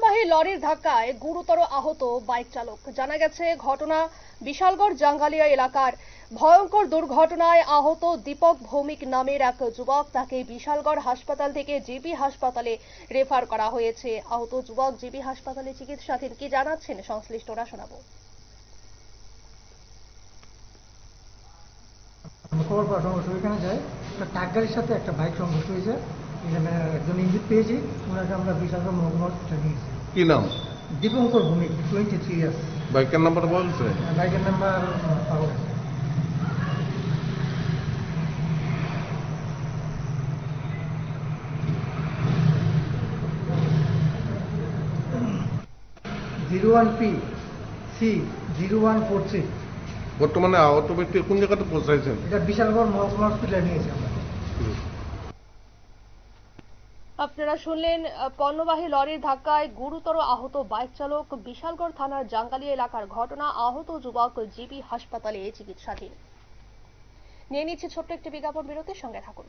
পণ্যবাহী লরির ধাক্কায় গুরুতর আহত বাইক চালক। জানা গেছে, ঘটনা বিশালগড় জাঙ্গালিয়া এলাকার। ভয়ঙ্কর দুর্ঘটনায় আহত দীপক ভৌমিক নামের এক যুবক তাকে বিশালগড় হাসপাতাল থেকে জিবি হাসপাতালে রেফার করা হয়েছে। আহত যুবক জিবি হাসপাতালে চিকিৎসাধীন। কি জানাচ্ছেন সংশ্লিষ্টরা, শোনাবো। খবর সংঘর্ষ ওইখানে যায়। একটা ট্রাক গাড়ির সাথে একটা বাইক সংঘর্ষ হয়েছে এখানে একজন ইঞ্জিত পেয়েছি ওনাকে আমরা বিশালগড় মহকুমা হসপিটালে নিয়েছি কি নাম? Dipankar Bhumik twenty three years বাইকের নাম্বার বলছে? বাইকের number zero one P C zero one four six বর্তমানে আহত ব্যক্তি কোন জায়গাতে পৌঁছাইছেন? এটা বিশালগড় মহকুমা হসপিটালে নিয়েছি। আমরা আপনারা শুনলেন পণ্যবাহী লরির ধাক্কায় গুরুতর আহত বাইক চালক বিশালগড় থানার জাঙ্গালিয়া এলাকার ঘটনা, আহত যুবক জিবি হাসপাতালে চিকিৎসাধীন। নিয়ে নিচ্ছে ছোট্ট একটি বিজ্ঞাপন বিরতির সঙ্গে থাকুন।